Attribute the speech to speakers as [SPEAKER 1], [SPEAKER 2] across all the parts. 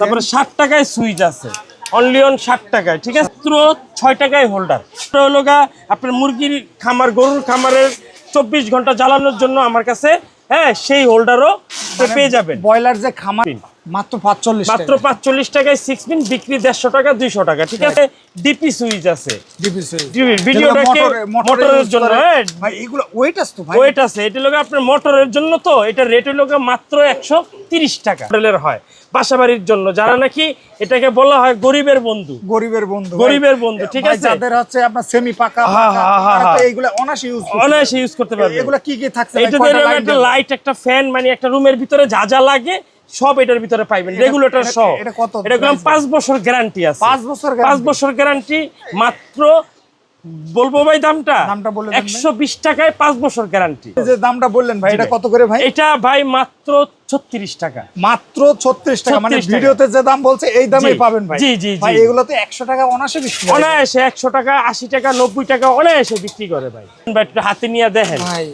[SPEAKER 1] তারপরে ষাট টাকায় সুইচ আছে। অনলি অন ষাট টাকায় ঠিক আছে? মাত্র ছয় টাকায় হোল্ডার হলো গা আপনার মুরগির খামার গরুর খামারের চব্বিশ ঘণ্টা জ্বালানোর জন্য আমার কাছে হ্যাঁ সেই হোল্ডারও পেয়ে যাবেন।
[SPEAKER 2] ব্রয়লার যে খামার মাত্র পাঁচচল্লিশ
[SPEAKER 1] মাত্র পাঁচচল্লিশ টাকায় সিক্স পিন বিক্রি দেড়শো টাকা দুইশো টাকা ঠিক আছে? ডিপি সুইচ আছে। ভিডিওটাকে মোটরের জন্য হ্যাঁ।
[SPEAKER 2] ভাই এগুলো ওয়েট আছে তো ভাই।
[SPEAKER 1] ওয়েট আছে এটা লোক আপনার মোটরের জন্য তো এটা রেট হলো মাত্র একশো তিরিশ টাকা। মডেলের হয়। বাসাবাড়ির জন্য যারা নাকি এটাকে বলা হয় গরিবের বন্ধু।
[SPEAKER 2] গরিবের বন্ধু
[SPEAKER 1] গরিবের বন্ধু, ঠিক আছে?
[SPEAKER 2] যাদের হচ্ছে আপনার সেমি পাকা। এইগুলো অনায়াসে ইউজ
[SPEAKER 1] করতে পারবে।
[SPEAKER 2] এগুলো কি কি থাকছে?
[SPEAKER 1] এটা একটা লাইট একটা ফ্যান মানে একটা রুমের ভিতরে যা যা লাগে সব এটার ভিতরে পাইবেন। রেগুলেটর সহ।
[SPEAKER 2] এটা কত
[SPEAKER 1] এটা বছর গ্যারান্টি আছে।
[SPEAKER 2] পাঁচ বছর
[SPEAKER 1] পাঁচ বছর গ্যারান্টি মাত্র বলব ভাই দামটা?
[SPEAKER 2] দামটা বললেন দেন
[SPEAKER 1] একশো বিশ টাকায় পাঁচ বছর গ্যারান্টি
[SPEAKER 2] যে দামটা বললেন ভাই এটা কত করে ভাই?
[SPEAKER 1] এটা ভাই মাত্র ছত্রিশ টাকা।
[SPEAKER 2] মাত্র ছত্রিশ টাকা মানে
[SPEAKER 1] 36।
[SPEAKER 2] ভিডিওতে যে দাম বলছে এই দামেই পাবেন ভাই।
[SPEAKER 1] জি, জি,
[SPEAKER 2] ভাই। এগুলো তো একশো টাকা অনায়াসে বিক্রি হয়।
[SPEAKER 1] অনায়াসে একশো টাকা আশি টাকা নব্বই টাকা অনায়াসে বিক্রি করে ভাই। ভাই, একটু হাতে নিয়ে দেখেন।
[SPEAKER 2] ভাই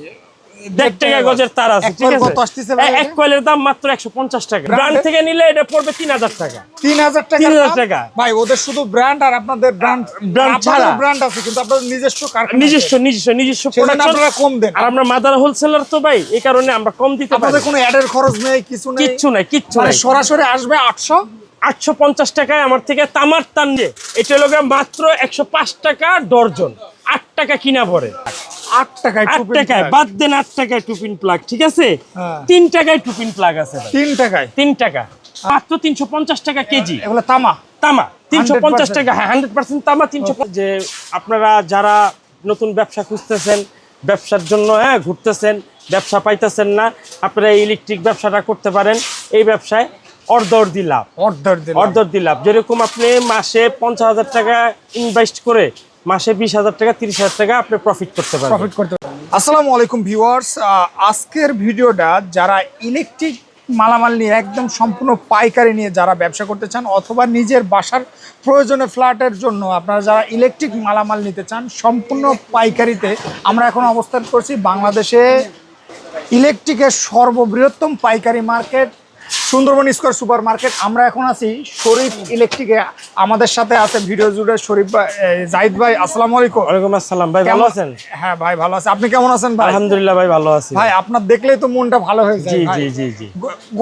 [SPEAKER 1] দেড় টাকা গজের তার আছে ঠিক আছে?
[SPEAKER 2] কত আসতেছে ভাই
[SPEAKER 1] এ- এক কয়েলের দাম মাত্র একশো পঞ্চাশ টাকা। ব্র্যান্ড থেকে নিলে এটা পড়বে তিন হাজার টাকা।
[SPEAKER 2] তিন হাজার টাকা
[SPEAKER 1] 3000 টাকা।
[SPEAKER 2] ভাই ওদের শুধু ব্র্যান্ড আর আপনাদের ব্র্যান্ড
[SPEAKER 1] brand ছাড়া।
[SPEAKER 2] ব্র্যান্ড আছে কিন্তু আপনাদের নিজস্ব
[SPEAKER 1] নিজস্ব নিজস্ব নিজস্ব
[SPEAKER 2] সেজন্য আপনারা কম দেন।
[SPEAKER 1] আর আমরা মাদার হোলসেলার তো ভাই এই কারণে আমরা কম দিতে পারি।
[SPEAKER 2] আপনাদের কোনো অ্যাডের খরচ নেই কিছু নেই?
[SPEAKER 1] কিচ্ছু নাই কিচ্ছু
[SPEAKER 2] মানে
[SPEAKER 1] নাই।
[SPEAKER 2] সরাসরি আসবে আটশো?
[SPEAKER 1] আটশো পঞ্চাশ টাকায় আমার থেকে তামার দিয়ে এটা হলো মাত্র একশো পাঁচ টাকা ডর্জন। আট টাকা কিনা পড়ে।
[SPEAKER 2] আট টাকায়
[SPEAKER 1] আট টাকায় বাদ দেন আট টাকায় টুপিন প্লাগ ঠিক আছে?
[SPEAKER 2] হ্যাঁ।
[SPEAKER 1] তিন টাকায় টুপিন প্লাগ আছে
[SPEAKER 2] তিন টাকায়?
[SPEAKER 1] তিন টাকা। মাত্র তিনশো পঞ্চাশ টাকা কেজি।
[SPEAKER 2] এগুলো তামা।
[SPEAKER 1] তামা তিনশো পঞ্চাশ টাকা হ্যাঁ হান্ড্রেড পার্সেন্ট তামা তিনশো যে আপনারা যারা নতুন ব্যবসা খুঁজতেছেন ব্যবসার জন্য হ্যাঁ ঘুরতেছেন ব্যবসা পাইতেছেন না আপনারা এই ইলেকট্রিক ব্যবসাটা করতে পারেন। এই ব্যবসায় অর্ধর্দি লাভ।
[SPEAKER 2] দিন
[SPEAKER 1] অর্ধর্দি লাভ। যেরকম আপনি মাসে পঞ্চাশ হাজার টাকা ইনভেস্ট করে মাসে বিশ হাজার টাকা তিরিশ হাজার টাকা আপনি প্রফিট করতে পারবেন
[SPEAKER 2] প্রফিট করতে পারবেন। আসসালামু আলাইকুম ভিউয়ার্স আজকের ভিডিওটা যারা ইলেকট্রিক মালামাল নিয়ে একদম সম্পূর্ণ পাইকারি নিয়ে যারা ব্যবসা করতে চান অথবা নিজের বাসার প্রয়োজনে ফ্ল্যাটের জন্য আপনারা যারা ইলেকট্রিক মালামাল নিতে চান সম্পূর্ণ পাইকারিতে আমরা এখন অবস্থান করছি বাংলাদেশে ইলেকট্রিকের সর্ববৃহত্তম পাইকারি market Sundarban square super market আমরা এখন আছি শরীফ ইলেকট্রিকে। আমাদের সাথে আছে ভিডিও জুড়ে শরীফ ভাই জাহিদ ভাই আসসালামু আলাইকুম।
[SPEAKER 1] ওয়ালাইকুম আসসালাম। ভাই ভালো আছেন?
[SPEAKER 2] হ্যাঁ ভাই ভালো আছে। আপনি কেমন আছেন ভাই?
[SPEAKER 1] আলহামদুলিল্লাহ ভাই ভালো আছি।
[SPEAKER 2] ভাই আপনার দেখলেই তো মনটা ভালো হয়ে যায়
[SPEAKER 1] জি জি জি জি।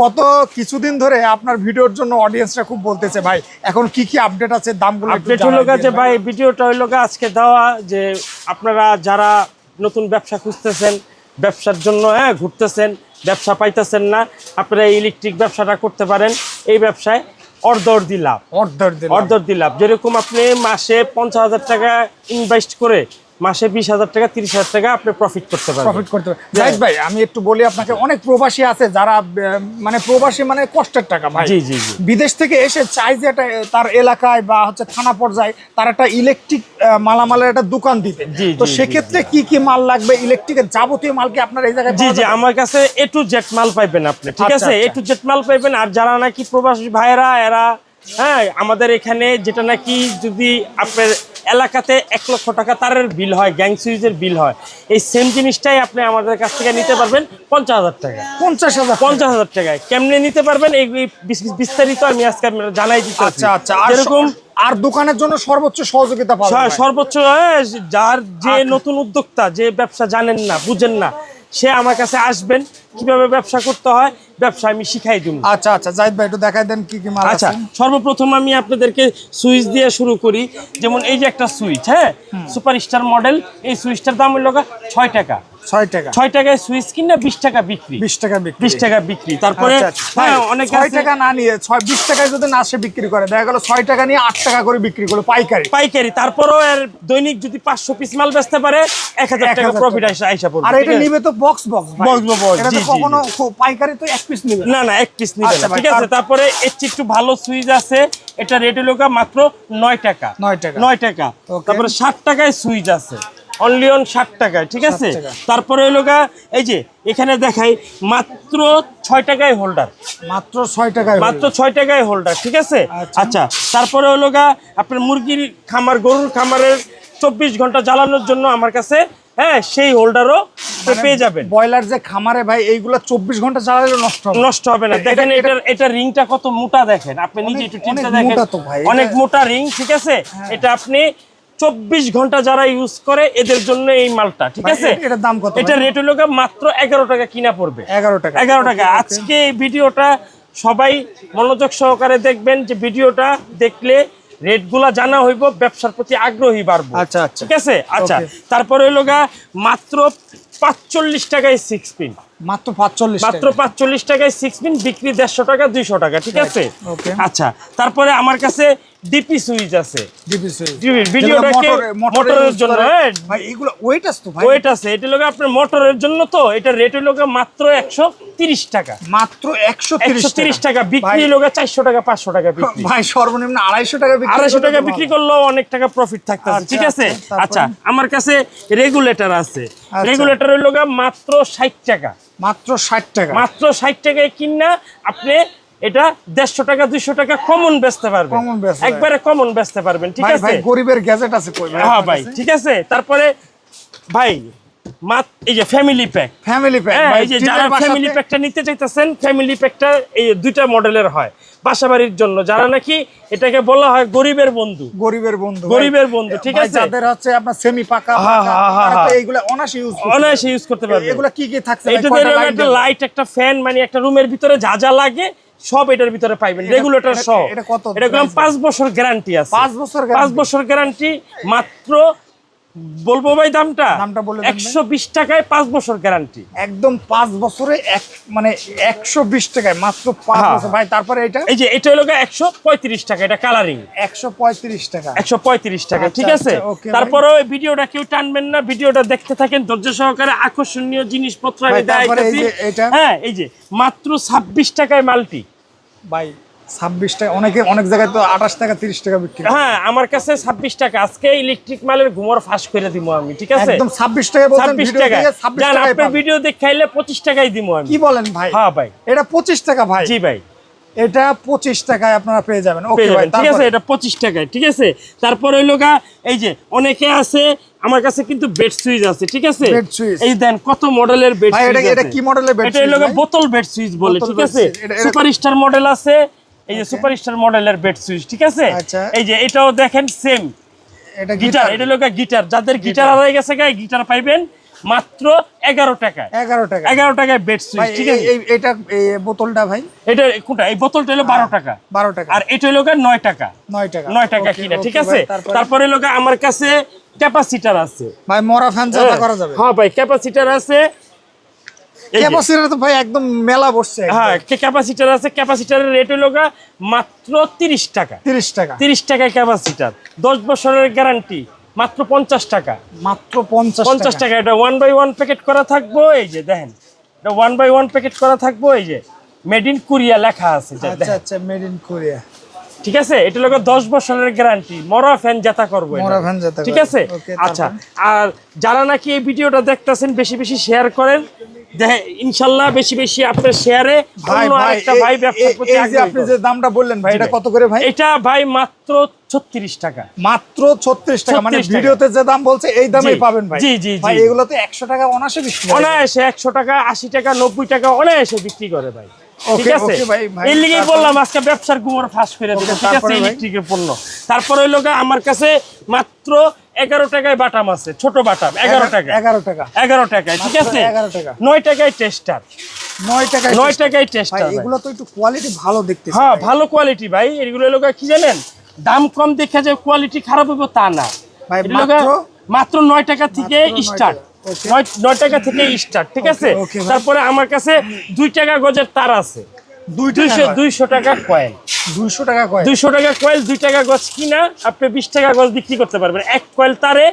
[SPEAKER 2] গত কিছুদিন ধরে আপনার ভিডিওর জন্য অডিয়েন্সরা খুব বলতেছে ভাই এখন কি কি আপডেট আছে? দামগুলো
[SPEAKER 1] আপডেট হলো গা
[SPEAKER 2] দিন
[SPEAKER 1] যে
[SPEAKER 2] ভাই।
[SPEAKER 1] ভিডিওটা হইল গা আজকে দেওয়া যে আপনারা যারা নতুন ব্যবসা খুঁজতেছেন ব্যবসার জন্য হ্যাঁ ঘুরতেছেন ব্যবসা পাইতেছেন না আপনারা ইলেকট্রিক ব্যবসাটা করতে পারেন। এই ব্যবসায় অর্ধর্দি লাভ। অর্ধর্দি লাভ। যেরকম আপনি মাসে পঞ্চাশ হাজার টাকা ইনভেস্ট করে মাসে বিশ হাজার টাকা তিরিশ হাজার টাকা আপনি প্রফিট করতে পারবেন।
[SPEAKER 2] প্রফিট করতে জাহিদ ভাই আমি একটু বলি আপনাকে অনেক প্রবাসী আছে যারা মানে প্রবাসী মানে কষ্টের টাকা ভাই।
[SPEAKER 1] জি জি
[SPEAKER 2] বিদেশ থেকে এসে চাই যে একটা তার এলাকায় বা হচ্ছে থানা পর্যায়ে তার একটা ইলেকট্রিক মালামালের একটা দোকান দিতে। তো সেক্ষেত্রে কি কি মাল লাগবে? ইলেকট্রিকের যাবতীয় মাল কি আপনার এই জায়গায়
[SPEAKER 1] জি জি আমার কাছে এ টু জেড মাল পাইবেন আপনি ঠিক
[SPEAKER 2] আচ্ছা,
[SPEAKER 1] আছে? এ। টু জেড মাল পাইবেন আর যারা নাকি প্রবাসী ভাইয়েরা এরা হ্যাঁ আমাদের এখানে যেটা নাকি যদি আপনার এলাকাতে এক লক্ষ টাকা তারের বিল হয় গ্যাং সুইচের বিল হয়। এই সেম জিনিসটাই আপনি আমাদের কাছ থেকে নিতে পারবেন পঞ্চাশ হাজার টাকা।
[SPEAKER 2] পঞ্চাশ হাজার
[SPEAKER 1] পঞ্চাশ হাজার টাকায়। কেমনে নিতে পারবেন? এই বিস্তারিত আমি আজকে আপনার জানাই দিতে
[SPEAKER 2] আচ্ছা আচ্ছা স- আর দোকানের জন্য সর্বোচ্চ সহযোগিতা পাবেন
[SPEAKER 1] সর্বোচ্চ যার যে
[SPEAKER 2] আচ্ছা।
[SPEAKER 1] নতুন উদ্যোক্তা যে ব্যবসা জানেন না বুঝেন না সে আমার কাছে আসবেন। কীভাবে ব্যবসা করতে হয় ব্যবসা আমি শিখাই দিব।
[SPEAKER 2] আচ্ছা আচ্ছা জাহিদ ভাই একটু দেখাই দেন কি কি মাল
[SPEAKER 1] আচ্ছা সর্বপ্রথম আমি আপনাদেরকে সুইচ দিয়ে শুরু করি। যেমন এই যে একটা সুইচ হ্যাঁ? সুপার স্টার মডেল এই সুইচটার দাম হলো ছয় টাকা।
[SPEAKER 2] ছয় টাকা।
[SPEAKER 1] ছয় টাকায় সুইচ কিনা বিশ টাকা বিক্রি।
[SPEAKER 2] বিশ টাকা বিক্রি।
[SPEAKER 1] বিশ টাকা বিক্রি। তারপরে
[SPEAKER 2] আচ্ছা, আচ্ছা।
[SPEAKER 1] হ্যাঁ অনেক
[SPEAKER 2] ছয় টাকা না নিয়ে ছয় বিশ টাকায় যদি না সে বিক্রি করে দেখা গেল ছয় টাকা নিয়ে আট টাকা করে বিক্রি করল পাইকারি।
[SPEAKER 1] পাইকারি। তারপরেও এর দৈনিক যদি পাঁচশো পিস মাল বেচতে পারে এক হাজার টাকা প্রফিট আসা আইসা পড়বে
[SPEAKER 2] আর এটা নিবে তো বক্স বক্স এটা তো কখনো পাইকারি তো এক পিস নিবে
[SPEAKER 1] না। না এক পিস নিবে
[SPEAKER 2] আচ্ছা
[SPEAKER 1] ঠিক আছে? তারপরে এর একটু ভালো সুইচ আছে। এটা রেট হলো মাত্র নয় টাকা।
[SPEAKER 2] নয় টাকা।
[SPEAKER 1] নয় টাকা। তারপরে ষাট টাকায় সুইচ আছে। অনলি অন ষাট টাকায় ঠিক আছে? তারপরে হলো গা এই যে এখানে দেখাই মাত্র ছয় টাকায় হোল্ডার
[SPEAKER 2] মাত্র ছয় টাকায়
[SPEAKER 1] মাত্র ছয় টাকায় হোল্ডার ঠিক আছে?
[SPEAKER 2] আচ্ছা।
[SPEAKER 1] আচ্ছা তারপরে হলো গা আপনার মুরগির খামার গরুর খামারের চব্বিশ ঘণ্টা জ্বালানোর জন্য আমার কাছে হ্যাঁ সেই হোল্ডারও
[SPEAKER 2] মানে
[SPEAKER 1] পেয়ে যাবেন।
[SPEAKER 2] ব্রয়লার যে খামারে ভাই এইগুলা চব্বিশ ঘণ্টা চালালে নষ্ট হবে।
[SPEAKER 1] নষ্ট হবে না। দেখেন
[SPEAKER 2] এটা-
[SPEAKER 1] এটার এটা রিংটা কত মোটা দেখেন। আপনি নিজে একটু টিপটা দেখেন। অনেক মোটা রিং ঠিক আছে? এটা আপনি চব্বিশ ঘণ্টা যারা ইউজ করে এদের জন্য এই মালটা ঠিক আছে?
[SPEAKER 2] এটার দাম কত
[SPEAKER 1] এটা রেট হলো মাত্র এগারো টাকা কিনা পড়বে।
[SPEAKER 2] এগারো টাকা।
[SPEAKER 1] এগারো টাকা। আজকে এই ভিডিওটা সবাই মনোযোগ সহকারে দেখবেন যে ভিডিওটা দেখলে রেটগুলা জানা হইব ব্যবসার প্রতি আগ্রহী বাড়বো।
[SPEAKER 2] আচ্ছা, আচ্ছা।
[SPEAKER 1] ঠিক আছে? আচ্ছা. তারপরে হইল গা মাত্র পাঁচচল্লিশ টাকায় সিক্স পিন
[SPEAKER 2] মাত্র পাঁচচল্লিশ
[SPEAKER 1] মাত্র পাঁচচল্লিশ টাকায় সিক্স পিন বিক্রি দেড়শো টাকা দুইশো টাকা ঠিক আছে? আচ্ছা তারপরে আমার কাছে ডিপি সুইচ আছে।
[SPEAKER 2] ডিবিসি
[SPEAKER 1] ভিডিওটাকে মোটরের জন্য হ্যাঁ।
[SPEAKER 2] ভাই এগুলো ওয়েট আছে তো ভাই?
[SPEAKER 1] ওয়েট আছে এটা লোক আপনার মোটরের জন্য তো এটা রেট হলো মাত্র একশো তিরিশ টাকা।
[SPEAKER 2] মাত্র একশো
[SPEAKER 1] একশো তিরিশ টাকা বিক্রি লোক চারশো টাকা পাঁচশো টাকা বিক্রি।
[SPEAKER 2] ভাই সর্বনিম্ন আড়াইশো টাকা বিক্রি
[SPEAKER 1] আড়াইশো
[SPEAKER 2] করলে
[SPEAKER 1] টাকা বিক্রি। করলেও অনেক টাকা প্রফিট থাকতেছে
[SPEAKER 2] আচ্ছা,
[SPEAKER 1] ঠিক আছে?
[SPEAKER 2] আচ্ছা,
[SPEAKER 1] আচ্ছা আমার কাছে রেগুলেটর আছে।
[SPEAKER 2] আচ্ছা।
[SPEAKER 1] রেগুলেটর হইল গিয়ে মাত্র ষাট টাকা।
[SPEAKER 2] মাত্র ষাট টাকা।
[SPEAKER 1] মাত্র ষাট টাকায় কিনা আপনি এটা দেড়শো টাকা দুইশো টাকা কমন বেচতে পারবেন। একবারে কমন বেচতে পারবেন ঠিক আছে?
[SPEAKER 2] গরিবের গ্যাজেট আছে
[SPEAKER 1] হ্যাঁ ভাই ঠিক আছে? তারপরে ভাই এই যে ফ্যামিলি প্যাক
[SPEAKER 2] ফ্যামিলি প্যাক
[SPEAKER 1] হ্যাঁ এই যে যারা ফ্যামিলি প্যাকটা নিতে চাইতেছেন ফ্যামিলি প্যাকটা এই দুইটা মডেলের হয় বাসাবাড়ির জন্য। যারা নাকি এটাকে বলা হয় গরিবের বন্ধু।
[SPEAKER 2] গরিবের বন্ধু
[SPEAKER 1] গরিবের বন্ধু, ঠিক আছে?
[SPEAKER 2] যাদের হচ্ছে আপনার সেমি পাকা
[SPEAKER 1] হ্যাঁ,
[SPEAKER 2] পাকা,
[SPEAKER 1] হ্যাঁ, হ্যাঁ, হ্যাঁ।
[SPEAKER 2] এইগুলা অনায়াসে ইউজ
[SPEAKER 1] অনায়াসে ইউজ করতে পারবে
[SPEAKER 2] এগুলা কি কি থাকছে
[SPEAKER 1] এটা একটা লাইট একটা ফ্যান মানে একটা রুমের ভিতরে যা যা লাগে সব এটার ভিতরে পাইবেন। রেগুলেটর সহ।
[SPEAKER 2] এটা কত
[SPEAKER 1] এটা বছর গ্যারান্টি আছে।
[SPEAKER 2] পাঁচ বছর
[SPEAKER 1] পাঁচ বছর গ্যারান্টি মাত্র বলব ভাই দামটা?
[SPEAKER 2] দামটা বলে দেন ভাই।
[SPEAKER 1] একশো বিশ টাকায় পাঁচ বছর গ্যারান্টি
[SPEAKER 2] একদম পাঁচ বছরে এক মানে একশো বিশ টাকায় মাত্র পাঁচ
[SPEAKER 1] হ্যাঁ।
[SPEAKER 2] বছর। ভাই তারপরে এটা?
[SPEAKER 1] এই যে এটা হলো একশো পঁয়ত্রিশ টাকা এটা কালারিং
[SPEAKER 2] একশো পঁয়ত্রিশ টাকা।
[SPEAKER 1] একশো পঁয়ত্রিশ টাকা
[SPEAKER 2] আচ্ছা,
[SPEAKER 1] ঠিক আছে?
[SPEAKER 2] আচ্ছা, okay, ভাই।
[SPEAKER 1] তারপরে ওই ভিডিওটা কেউ টানবেন না ভিডিওটা দেখতে থাকেন ধৈর্য সহকারে আকর্ষণীয় জিনিসপত্র আমি দেখাইতেছি। হ্যাঁ এই যে মাত্র ছাব্বিশ টাকায় মাল্টি।
[SPEAKER 2] ভাই ছাব্বিশ টাকা অনেকে অনেক জায়গায় তো আঠাশ টাকা তিরিশ টাকা বিক্রি করে।
[SPEAKER 1] হ্যাঁ আমার কাছে ছাব্বিশ টাকা। আজকে ইলেকট্রিক মালের ঘুমর ফাঁস করে দিব আমি ঠিক আছে?
[SPEAKER 2] একদম ছাব্বিশ টাকা
[SPEAKER 1] ছাব্বিশ
[SPEAKER 2] ভিডিও
[SPEAKER 1] টাকা আপনার ভিডিও দেখাইলে পঁচিশ টাকাই দিব আমি।
[SPEAKER 2] কি বলেন ভাই?
[SPEAKER 1] হ্যাঁ ভাই।
[SPEAKER 2] এটা পঁচিশ টাকা ভাই।
[SPEAKER 1] জি ভাই।
[SPEAKER 2] এটা পঁচিশ টাকায় আপনারা পেয়ে যাবেন। ওকে ভাই
[SPEAKER 1] ঠিক আছে এটা পঁচিশ টাকায় ঠিক আছে? তারপর হইল গা এই যে অনেকে আছে আমার কাছে কিন্তু বেড সুইচ আছে ঠিক আছে। এই দেন কত মডেলের বেড সুইচ
[SPEAKER 2] এটা- এটা কি মডেলের bed
[SPEAKER 1] এটা হইল
[SPEAKER 2] switch
[SPEAKER 1] বোতল বেড সুইচ বলে ঠিক আছে? সুপার স্টার মডেল আছে এই যে সুপার স্টার মডেলের বেড সুইচ ঠিক আছে?
[SPEAKER 2] আচ্ছা।
[SPEAKER 1] এই যে এটাও দেখেন সেম
[SPEAKER 2] এটা
[SPEAKER 1] গিটার এটা হলো গিটার যাদের গিটার হারাই গেছে গায়ে গিটার পাইবেন। মাত্র এগারো টাকায়।
[SPEAKER 2] এগারো টাকা
[SPEAKER 1] এগারো টাকায় বেড সুইচ ঠিক আছে?
[SPEAKER 2] এটা এই বোতলটা ভাই?
[SPEAKER 1] এটা কোনটা? এই বোতলটা হলো বারো টাকা।
[SPEAKER 2] বারো টাকা।
[SPEAKER 1] আর এটা হলো নয় টাকা।
[SPEAKER 2] নয় টাকা।
[SPEAKER 1] নয় টাকা কিনা ঠিক আছে?
[SPEAKER 2] তারপরে?
[SPEAKER 1] লোক আমার কাছে ক্যাপাসিটার আছে।
[SPEAKER 2] ভাই মরা ফ্যান জাতা করা যাবে।
[SPEAKER 1] হ্যাঁ ভাই ক্যাপাসিটার আছে।
[SPEAKER 2] ক্যাপাসিটার তো ভাই একদম মেলা বসছে
[SPEAKER 1] হ্যাঁ ক্যাপাসিটার আছে? ক্যাপাসিটারের রেট হলো গা মাত্র তিরিশ টাকা।
[SPEAKER 2] তিরিশ টাকা।
[SPEAKER 1] তিরিশ টাকা ক্যাপাসিটার দশ বছরের গ্যারান্টি মাত্র পঞ্চাশ টাকা।
[SPEAKER 2] মাত্র পঞ্চাশ
[SPEAKER 1] পঞ্চাশ
[SPEAKER 2] টাকা।
[SPEAKER 1] এটা ওয়ান বাই ওয়ান প্যাকেট করা থাকব এই যে দেখেন। এটা ওয়ান বাই ওয়ান প্যাকেট করা থাকব এই যে মেড ইন কোরিয়া লেখা আছে
[SPEAKER 2] আচ্ছা আচ্ছা মেড ইন কোরিয়া
[SPEAKER 1] ঠিক আছে? এটা লোক দশ বছরের গ্যারান্টি মরা ফ্যান জাতা করব ঠিক আছে? আচ্ছা আর যারা নাকি এই ভিডিওটা দেখতেছেন বেশি বেশি শেয়ার করেন ইনশাল্লাহ বেশি বেশি আপনার শেয়ারে
[SPEAKER 2] ভাই ভাই
[SPEAKER 1] ভাই ব্যবসার
[SPEAKER 2] এই-
[SPEAKER 1] প্রতি
[SPEAKER 2] এই যে
[SPEAKER 1] আগ্রহী।
[SPEAKER 2] আপনি যে দামটা বললেন ভাই এটা কত করে ভাই?
[SPEAKER 1] এটা ভাই মাত্র ছত্রিশ টাকা।
[SPEAKER 2] মাত্র টাকা মানে ভিডিওতে যে দাম বলছে এই দামেই পাবেন ভাই।
[SPEAKER 1] জি, জি, জি।
[SPEAKER 2] ভাই এগুলো তো একশো টাকা বিক্রি।
[SPEAKER 1] অনায়াসে টাকা আশি টাকা নব্বই টাকা অনায়াসে বিক্রি করে ভাই। ঠিক আছে? লিগেই বললাম আজকে ব্যবসার গুমর ফাঁস করে দিল।
[SPEAKER 2] Okay,
[SPEAKER 1] ঠিক আছে?
[SPEAKER 2] তারপরে
[SPEAKER 1] ইলেকট্রিকের পণ্য। তারপরে হইল আমার কাছে মাত্র এগারো টাকায় বাটাম আছে ছোট বাটাম এগারো টাকা
[SPEAKER 2] এগারো টাকা।
[SPEAKER 1] এগারো টাকায় ঠিক আছে?
[SPEAKER 2] 11 টাকা।
[SPEAKER 1] নয় টাকায় টেস্টার
[SPEAKER 2] নয় টাকা
[SPEAKER 1] নয় টাকায় টেস্টার
[SPEAKER 2] এগুলো তো একটু কোয়ালিটি ভালো দেখতে
[SPEAKER 1] হ্যাঁ ভালো কোয়ালিটি ভাই। এগুলো গা কি জানেন? দাম কম দেখে যে কোয়ালিটি খারাপ হবে তা না।
[SPEAKER 2] মাত্র-
[SPEAKER 1] নয় টাকা থেকে স্টার্ট নয় টাকা। থেকে স্টার্ট ঠিক আছে? তারপরে আমার কাছে দুই টাকা গজের তার আছে। দুইশো
[SPEAKER 2] টাকা
[SPEAKER 1] কয়েল।
[SPEAKER 2] দুইশো টাকা কয়
[SPEAKER 1] দুইশো টাকা কয়েল দুই টাকা গজ কিনা আপনি বিশ টাকা গজ বিক্রি করতে পারবেন। এক কয়েল তারে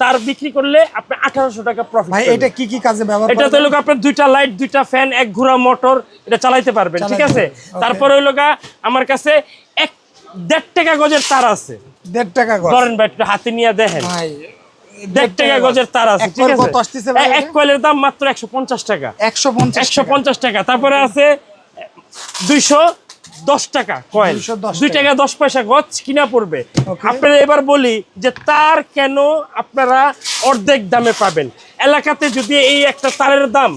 [SPEAKER 1] তার বিক্রি করলে আপনি আঠারোশো টাকা প্রফিট
[SPEAKER 2] ভাই এটা কি কি কাজে ব্যবহার
[SPEAKER 1] এটা তো হলো আপনার দুইটা লাইট দুইটা ফ্যান এক ঘোড়া মোটর এটা চালাইতে পারবেন ঠিক আছে? তারপরে আমার কাছে এক দেড় টাকা গজের তার আছে।
[SPEAKER 2] দেড় টাকা
[SPEAKER 1] ধরেন ভাই হাতে নিয়ে দেখেন।
[SPEAKER 2] ভাই
[SPEAKER 1] দেড় টাকা গজের তার আছে
[SPEAKER 2] এক
[SPEAKER 1] ঠিক আছে? কয়েলের দাম মাত্র একশো পঞ্চাশ টাকা।
[SPEAKER 2] একশো পঞ্চাশ
[SPEAKER 1] টাকা। তারপরে আছে দুইশো দশ টাকা
[SPEAKER 2] 210
[SPEAKER 1] দুই টাকা দশ পয়সা গছ কিনা পড়বে। আপনারা এবার বলি যে তার কেন আপনারা অর্ধেক দামে পাবেন? এলাকাতে যদি এই একটা তারের দাম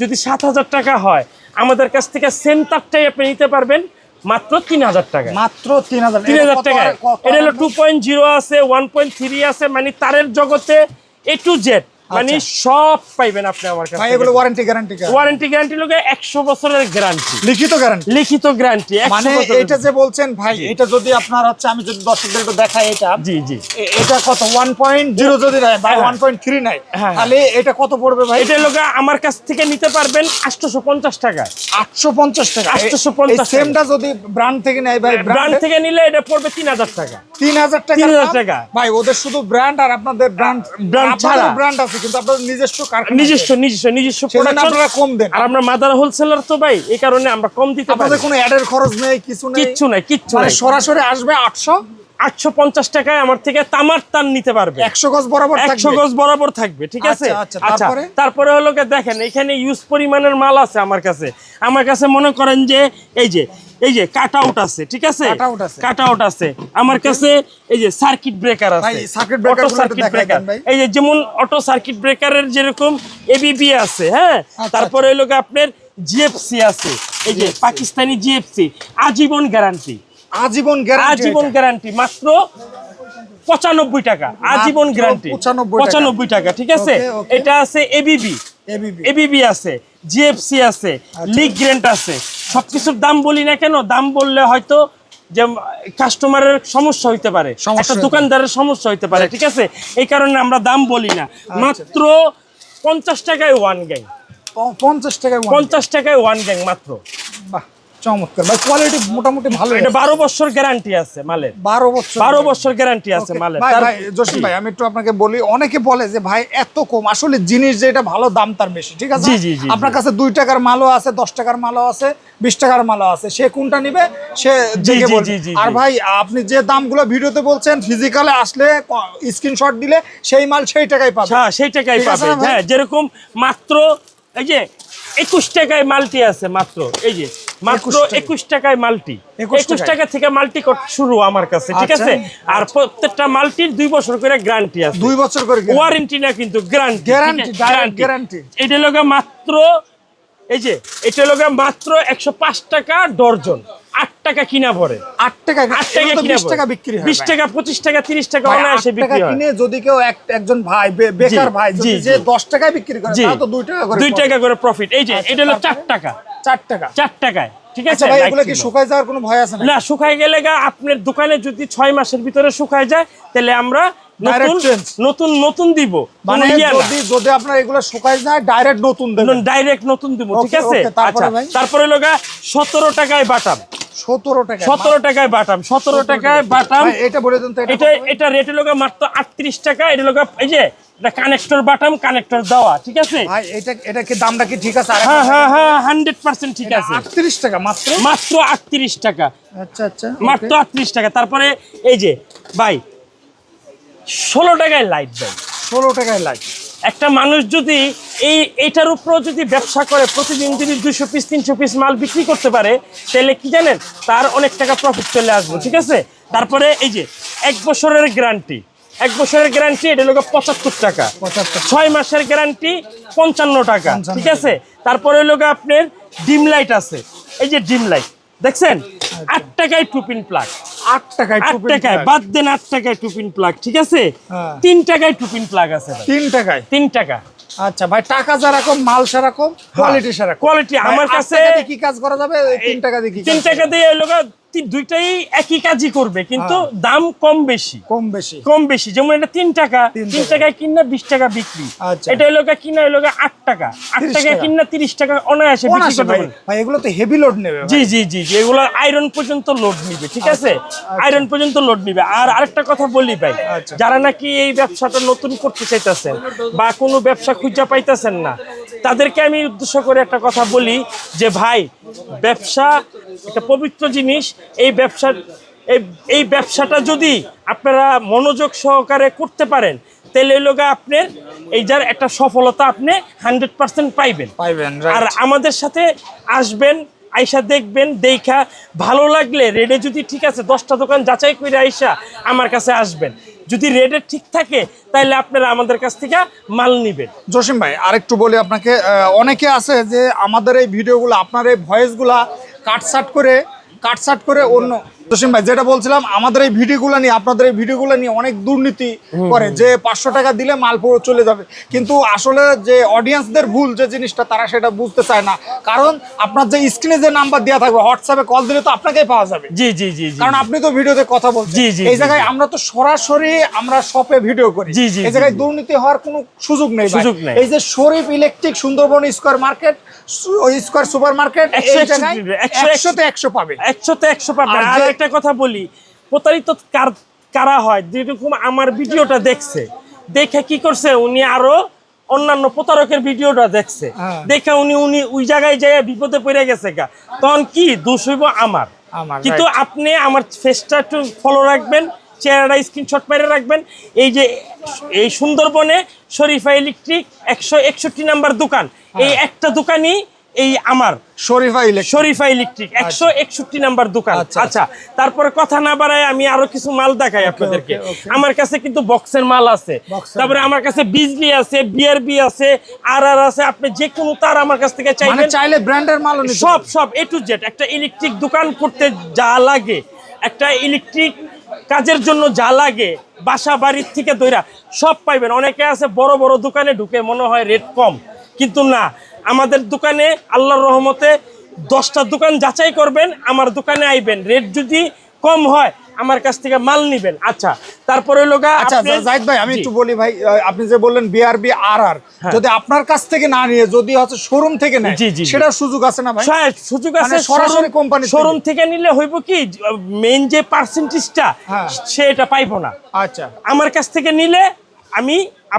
[SPEAKER 1] যদি সাত হাজার টাকা হয় আমাদের কাছ থেকে সেম তারটাই আপনি নিতে পারবেন মাত্র তিন হাজার টাকা।
[SPEAKER 2] মাত্র তিন হাজার।
[SPEAKER 1] তিন হাজার টাকা। এটা হলো টু পয়েন্ট জিরো আছে ওয়ান পয়েন্ট থ্রি আছে মানে তারের জগতে এ টু জেড মানে সব পাইবেন আপনি আমার
[SPEAKER 2] ভাই এগুলো ওয়ারেন্টি গ্যারান্টি
[SPEAKER 1] ওয়ারেন্টি গ্যারান্টি লোকে একশো বছরের গ্যারান্টি
[SPEAKER 2] লিখিত গ্যারান্টি
[SPEAKER 1] লিখিত গ্যারান্টি
[SPEAKER 2] মানে এটা যে বলছেন ভাই এটা যদি আপনার হচ্ছে আমি যদি দর্শকদের একটু দেখাই এটা।
[SPEAKER 1] জি জি।
[SPEAKER 2] এটা কত? ওয়ান পয়েন্ট জিরো যদি নেয় বা
[SPEAKER 1] হ্যাঁ।
[SPEAKER 2] ওয়ান পয়েন্ট থ্রি নেয়
[SPEAKER 1] হ্যাঁ।
[SPEAKER 2] তাহলে এটা কত পড়বে ভাই?
[SPEAKER 1] এটা লোকে আমার কাছ থেকে নিতে পারবেন আটশোশো পঞ্চাশ টাকা।
[SPEAKER 2] আটশো পঞ্চাশ টাকা।
[SPEAKER 1] 850 টাকা।
[SPEAKER 2] সেমটা যদি ব্র্যান্ড থেকে নেয় ভাই
[SPEAKER 1] ব্র্যান্ড
[SPEAKER 2] ব্র্যান্ড
[SPEAKER 1] থেকে নিলে এটা পড়বে তিন হাজার টাকা।
[SPEAKER 2] তিন হাজার টাকা
[SPEAKER 1] 3000 টাকা।
[SPEAKER 2] ভাই ওদের শুধু ব্র্যান্ড আর আপনাদের ব্র্যান্ড
[SPEAKER 1] brand ছাড়া।
[SPEAKER 2] ব্র্যান্ড আছে। কিন্তু আপনাদের নিজস্ব কারখানা
[SPEAKER 1] নিজস্ব নিজস্ব নিজস্ব প্রোডাকশন
[SPEAKER 2] আপনারা কম দেন।
[SPEAKER 1] আর আমরা মাদার হোলসেলার তো ভাই এই কারণে আমরা কম দিতে পারি।
[SPEAKER 2] আপনাদের কোনো অ্যাডের খরচ নেই কিছু নেই?
[SPEAKER 1] কিচ্ছু নাই কিচ্ছু
[SPEAKER 2] মানে
[SPEAKER 1] নাই।
[SPEAKER 2] সরাসরি আসবে আটশো?
[SPEAKER 1] আটশো পঞ্চাশ টাকায় আমার থেকে তামার তান নিতে পারবে।
[SPEAKER 2] একশো গজ বরাবর
[SPEAKER 1] একশো গজ বরাবর থাকবে ঠিক আছে?
[SPEAKER 2] আচ্ছা, আচ্ছা, তারপরে?
[SPEAKER 1] তারপরে হলো দেখেন এখানে ইউজ পরিমাণের মাল আছে আমার কাছে। আমার কাছে মনে করেন যে এই যে এই যে কাট আউট আছে ঠিক আছে?
[SPEAKER 2] Cutout আছে।
[SPEAKER 1] কাট আউট আছে। আমার কাছে এই যে সার্কিট ব্রেকার আছে।
[SPEAKER 2] ভাই, circuit breaker
[SPEAKER 1] auto circuit breaker এই যে যেমন অটো সার্কিট ব্রেকারের যেরকম এবিবি আছে হ্যাঁ?
[SPEAKER 2] আচ্ছা,
[SPEAKER 1] তারপরে হলো আপনার জিএফসি আছে। এই যে পাকিস্তানি জিএফসি আজীবন গ্যারান্টি
[SPEAKER 2] আজীবন গ্যারান্টি
[SPEAKER 1] আজীবন গ্যারান্টি মাত্র পঁচানব্বই টাকা। আজীবন গ্যারান্টি পঁচানব্বই টাকা। ঠিক আছে. এটা আছে এবিবি
[SPEAKER 2] এবিবি
[SPEAKER 1] এবিবি আছে। জিএফসি আছে
[SPEAKER 2] লিগ্রেন্ট
[SPEAKER 1] লিগ গ্রেন্ট আছে। সবকিছুর দাম বলি না কেন দাম বললে হয়তো যে কাস্টমারের সমস্যা হইতে পারে। একটা দোকানদারের সমস্যা হইতে পারে ঠিক আছে? এই কারণে আমরা দাম বলি না।
[SPEAKER 2] আচ্ছা।
[SPEAKER 1] মাত্র পঞ্চাশ টাকায় ওয়ান গ্যাং
[SPEAKER 2] পঞ্চাশ টাকায়
[SPEAKER 1] পঞ্চাশ টাকায় ওয়ান গ্যাং মাত্র।
[SPEAKER 2] বাহ। চমৎকার। ভাই কোয়ালিটি মোটামুটি ভালো।
[SPEAKER 1] এটা বারো বছর গ্যারান্টি আছে মালের।
[SPEAKER 2] বারো বছর
[SPEAKER 1] বারো বছর গ্যারান্টি আছে মালের।
[SPEAKER 2] ভাই ভাই জসিম ভাই আমি একটু আপনাকে বলি অনেকে বলে যে ভাই এত কম আসলে জিনিস যেটা ভালো দাম তার বেশি ঠিক আছে? আপনার কাছে দুই টাকার মালও আছে দশ টাকার মালও আছে বিশ টাকার মালও আছে সে কোনটা নিবে? সে
[SPEAKER 1] জি,
[SPEAKER 2] দেখে বলবে।
[SPEAKER 1] জি, জি,
[SPEAKER 2] আর ভাই আপনি যে দামগুলো ভিডিওতে বলছেন ফিজিক্যালে আসলে স্ক্রিনশট দিলে সেই মাল সেই টাকায় পাবে।
[SPEAKER 1] হ্যাঁ সেই টাকায় পাবে। হ্যাঁ যেরকম মাত্র এই যে একুশ টাকায় মাল্টি আছে মাত্র এই যে মাত্র একুশ টাকায় মাল্টি। একুশ। টাকা থেকে মাল্টি শুরু আমার কাছে ঠিক
[SPEAKER 2] আচ্ছা,
[SPEAKER 1] আছে? আর প্রত্যেকটা মাল্টির দুই বছর করে গ্যারান্টি আছে।
[SPEAKER 2] দুই বছর করে।
[SPEAKER 1] ওয়ারেন্টি না কিন্তু গ্যারান্টি এটা লোকে মাত্র এই যে এটা লোকে মাত্র একশো পাঁচ টাকা ডর্জন। আট টাকা কিনা পড়ে।
[SPEAKER 2] আট টাকা
[SPEAKER 1] আট টাকা
[SPEAKER 2] বিশ বিক্রি
[SPEAKER 1] বিশ টাকা পঁচিশ টাকা তিরিশ টাকা
[SPEAKER 2] ভাই,
[SPEAKER 1] অনায়াসে বিক্রি
[SPEAKER 2] কিনে যদি কেউ একজন ভাই বেকার ভাই
[SPEAKER 1] জি,
[SPEAKER 2] যে দশ টাকায় বিক্রি করে তো দুই টাকা করে
[SPEAKER 1] দুই টাকা করে প্রফিট এই যে
[SPEAKER 2] আচ্ছা,
[SPEAKER 1] এটা হলো চার টাকা।
[SPEAKER 2] চার টাকা।
[SPEAKER 1] চার টাকায় ঠিক আছে?
[SPEAKER 2] আচ্ছা ভাই এগুলো কি শুকায় যাওয়ার কোনো ভয় আছে না
[SPEAKER 1] না শুকায় গেলে গা আপনার দোকানে যদি ছয় মাসের ভিতরে শুকায় যায় তাহলে আমরা নতুন নতুন নতুন দিব।
[SPEAKER 2] মানে যদি যদি আপনার এগুলো শুকায় যায় ডাইরেক্ট নতুন দেবেন।
[SPEAKER 1] ডাইরেক্ট নতুন দিব ঠিক আছে?
[SPEAKER 2] তারপরে
[SPEAKER 1] আচ্ছা? তারপরে লগা সতেরো টাকায় বাটাম।
[SPEAKER 2] সতেরো
[SPEAKER 1] টাকায় বাটাম সতেরো টাকায় বাটাম।
[SPEAKER 2] এটা বলে দেন এটা
[SPEAKER 1] এটা
[SPEAKER 2] কত? ভাই?
[SPEAKER 1] এটা রেটে লগা মাত্র আটত্রিশ টাকা এটা লগা এই যে এটা কানেক্টর বাটাম কানেক্টর দেওয়া ঠিক আছে?
[SPEAKER 2] এটা এটা কি দামটা কি ঠিক আছে?
[SPEAKER 1] হ্যাঁ হ্যাঁ হ্যাঁ হান্ড্রেড পার্সেন্ট ঠিক আছে।
[SPEAKER 2] আটত্রিশ টাকা মাত্র?
[SPEAKER 1] মাত্র আটত্রিশ টাকা।
[SPEAKER 2] আচ্ছা আচ্ছা
[SPEAKER 1] মাত্র আটত্রিশ টাকা। তারপরে এই যে ভাই ষোলো টাকায় লাইট ভাই।
[SPEAKER 2] ষোলো টাকায় লাইট
[SPEAKER 1] একটা মানুষ যদি এই এইটার উপরেও যদি ব্যবসা করে প্রতিদিন যদি দুশো পিস তিনশো পিস মাল বিক্রি করতে পারে তাহলে কি জানেন? তার অনেক টাকা প্রফিট চলে আসব ঠিক আছে? তারপরে এই যে এক বছরের গ্যারান্টি এক বছরের গ্যারান্টি এটা হলো পঁচাত্তর টাকা। ছয় মাসের গ্যারান্টি পঞ্চান্ন টাকা ঠিক আছে? তারপরে হলো আপনার ডিম লাইট আছে। এই যে ডিম লাইট দেখছেন? আট টাকায় টুপিন প্লাগ
[SPEAKER 2] আট টাকায়
[SPEAKER 1] আট টাকায় বাদ দেন আট টাকায় টুপিন প্লাগ ঠিক আছে?
[SPEAKER 2] হ্যাঁ।
[SPEAKER 1] তিন টাকায় টুপিন প্লাগ আছে
[SPEAKER 2] তিন টাকায়?
[SPEAKER 1] তিন টাকা।
[SPEAKER 2] আচ্ছা ভাই টাকা যারা যেরকম মাল সেরকম কোয়ালিটি সেরকম।
[SPEAKER 1] কোয়ালিটি আমার কাছে
[SPEAKER 2] কি কাজ করা যাবে? তিন টাকা দিয়ে
[SPEAKER 1] তিন টাকা দিয়ে এলো গা, তি- দুইটাই একই কাজই করবে কিন্তু
[SPEAKER 2] হ্যাঁ।
[SPEAKER 1] দাম কম বেশি
[SPEAKER 2] কম বেশি
[SPEAKER 1] কম বেশি যেমন এটা তিন টাকা
[SPEAKER 2] তিন
[SPEAKER 1] তিন
[SPEAKER 2] টাকা।
[SPEAKER 1] টাকায় কিনা বিশ টাকা বিক্রি
[SPEAKER 2] আচ্ছা।
[SPEAKER 1] এটা এলো কিনা এলো আট টাকা আট
[SPEAKER 2] 30
[SPEAKER 1] টাকা
[SPEAKER 2] টাকা।
[SPEAKER 1] কিনা তিরিশ টাকা অনায়াসে বিক্রি করতে
[SPEAKER 2] ভাই এগুলো তো হেভি লোড নেবে
[SPEAKER 1] জি জি জি জি এগুলো আয়রন পর্যন্ত লোড নিবে ঠিক আছে আয়রন পর্যন্ত লোড নিবে আর আরেকটা কথা বলি ভাই
[SPEAKER 2] আচ্ছা।
[SPEAKER 1] যারা নাকি এই ব্যবসাটা নতুন করতে চাইতেছেন বা কোনো ব্যবসা খুঁজে পাইতেছেন না তাদেরকে আমি উদ্দেশ্য করে একটা কথা বলি যে ভাই ব্যবসা একটা পবিত্র জিনিস এই ব্যবসা এই এই ব্যবসাটা যদি আপনারা মনোযোগ সহকারে করতে পারেন তাহলে লোক আপনার এই যার একটা সফলতা আপনি হান্ড্রেড পার্সেন্ট পাইবেন।
[SPEAKER 2] পাইবেন
[SPEAKER 1] আর আমাদের সাথে আসবেন আইসা দেখবেন দেখা ভালো লাগলে রেডে যদি ঠিক আছে দশটা দোকান যাচাই করে আইসা আমার কাছে আসবেন। যদি রেডে ঠিক থাকে তাহলে আপনারা আমাদের কাছ থেকে মাল নিবেন।
[SPEAKER 2] জসিম ভাই আরেকটু বলি আপনাকে অনেকে আছে যে আমাদের এই ভিডিওগুলো আপনার এই ভয়েসগুলা কাটসাট করে কাটসাট করে অন্য জসিম ভাই যেটা বলছিলাম আমাদের এই ভিডিওগুলো নিয়ে আপনাদের এই ভিডিওগুলো নিয়ে অনেক দুর্নীতি করে যে পাঁচশো টাকা দিলে মাল পুরো চলে যাবে। কিন্তু আসলে যে অডিয়েন্সদের ভুল যে জিনিসটা তারা সেটা বুঝতে চায় না। কারণ আপনার যে স্ক্রিনে যে নাম্বার দেওয়া থাকবে হোয়াটসঅ্যাপে কল দিলে তো আপনাকেই পাওয়া যাবে।
[SPEAKER 1] জি জি জি
[SPEAKER 2] কারণ আপনি তো ভিডিওতে কথা বলছেন।
[SPEAKER 1] জি, জি,
[SPEAKER 2] এই জায়গায় আমরা তো সরাসরি আমরা শপে ভিডিও করি।
[SPEAKER 1] জি, জি,
[SPEAKER 2] এই জায়গায় দুর্নীতি হওয়ার কোনো সুযোগ নেই
[SPEAKER 1] সুযোগ নেই।
[SPEAKER 2] এই যে Sharif electric Sundarban square market square super market
[SPEAKER 1] একশো,
[SPEAKER 2] এই
[SPEAKER 1] একশো
[SPEAKER 2] জায়গায়
[SPEAKER 1] একশো,
[SPEAKER 2] একশোতে একশো পাবে।
[SPEAKER 1] একশোতে একশো
[SPEAKER 2] যে-
[SPEAKER 1] একটা কথা বলি প্রতারিত কার কারা হয়? যেরকম আমার ভিডিওটা দেখছে দেখে কি করছে? উনি আরও অন্যান্য প্রতারকের ভিডিওটা দেখছে।
[SPEAKER 2] হ্যাঁ।
[SPEAKER 1] দেখে উনি উনি ওই জায়গায় যায় বিপদে পড়ে গেছে গা। তখন কি? দোষ হইব আমার।
[SPEAKER 2] আমার,
[SPEAKER 1] কিন্তু আপনি আমার ফেসটা একটু ফলো রাখবেন চেহারাটা স্ক্রিনশট মেরে রাখবেন। এই যে এই সুন্দরবনে শরীফা ইলেকট্রিক একশো একষট্টি নাম্বার দোকান। এই একটা দোকানই এই আমার
[SPEAKER 2] শরীফা ইলেকট্রিক।
[SPEAKER 1] শরীফা ইলেকট্রিক একশো একষট্টি নাম্বার দোকান।
[SPEAKER 2] আচ্ছা,
[SPEAKER 1] আচ্ছা তারপরে কথা না বাড়ায় আমি আরও কিছু মাল দেখাই আপনাদেরকে. আমার কাছে কিন্তু বক্সের মাল আছে। তারপরে আমার কাছে বিজলি আছে বিআরবি আছে আর আর আছে আপনি যে কোনো তার আমার কাছ থেকে
[SPEAKER 2] মানে
[SPEAKER 1] চাইবেন
[SPEAKER 2] চাইলে ব্র্যান্ডের মাল
[SPEAKER 1] সব সব এ টু জেড একটা ইলেকট্রিক দোকান করতে যা লাগে একটা ইলেকট্রিক কাজের জন্য যা লাগে বাসা বাড়ির থেকে দইরা সব পাইবেন। অনেকে আছে বড় বড় দোকানে ঢুকে মনে হয় রেট কম কিন্তু না আমাদের দোকানে আল্লাহর রহমতে দশটা দোকান যাচাই করবেন আমার দোকানে আইবেন রেট যদি কম হয় আমার কাছ থেকে মাল নিবেন আচ্ছা তারপরে লোকা
[SPEAKER 2] আচ্ছা জাহিদ ভাই আমি একটু বলি ভাই আপনি যে বললেন বিআরবি আর আর। যদি আপনার কাছ থেকে না নিয়ে যদি হচ্ছে শোরুম থেকে নেয়
[SPEAKER 1] জি, জি।
[SPEAKER 2] সেটার সুযোগ আছে না ভাই
[SPEAKER 1] সুযোগ আছে
[SPEAKER 2] মানে সরাসরি company থেকে।
[SPEAKER 1] শোরুম থেকে নিলে হইব কি মেইন যে পার্সেন্টেজটা
[SPEAKER 2] হ্যাঁ।
[SPEAKER 1] সে এটা পাইবো না
[SPEAKER 2] আচ্ছা
[SPEAKER 1] আমার কাছ থেকে নিলে আমি